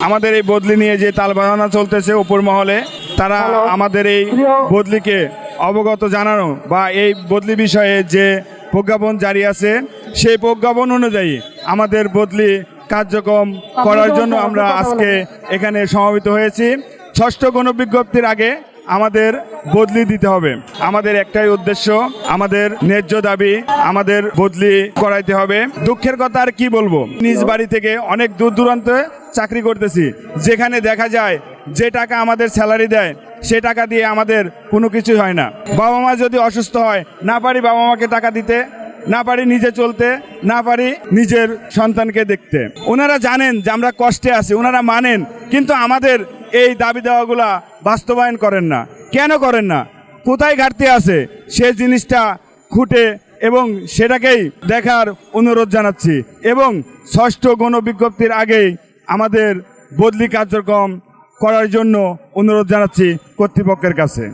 আমাদের এই বদলি নিয়ে যে তাল বাজানো চলতেছে উপর মহলে তারা আমাদের এই বদলিকে অবগত জানানো বা এই বদলি বিষয়ে যে প্রজ্ঞাপন জারি আছে সেই প্রজ্ঞাপন অনুযায়ী আমাদের বদলি কার্যক্রম করার জন্য আমরা আজকে এখানে সমাবেত হয়েছি। ষষ্ঠ গণবিজ্ঞপ্তির আগে আমাদের বদলি দিতে হবে। আমাদের একটাই উদ্দেশ্য আমাদের ন্যায্য দাবি আমাদের বদলি করাইতে হবে। দুঃখের কথা আর কি বলব? নিজ বাড়ি থেকে অনেক দূর দূরান্তে চাকরি করতেছি। যেখানে দেখা যায় যে টাকা আমাদের স্যালারি দেয়, সে টাকা দিয়ে আমাদের কোনো কিছু হয় না। বাবা মা যদি অসুস্থ হয়, না পারি বাবা মাকে টাকা দিতে, না পারি নিজে চলতে, না পারি নিজের সন্তানকে দেখতে। ওনারা জানেন যে আমরা কষ্টে আছি, ওনারা মানেন, কিন্তু আমাদের এই দাবি দেওয়াগুলা বাস্তবায়ন করেন না। কেন করেন না? কোথায় ঘাটতি আছে? সে জিনিসটা খুঁটে এবং সেটাকেই দেখার অনুরোধ জানাচ্ছি। এবং ষষ্ঠ গণবিজ্ঞপ্তির আগেই আমাদের বদলি কার্যক্রম করার জন্য অনুরোধ জানাচ্ছি কর্তৃপক্ষের কাছে।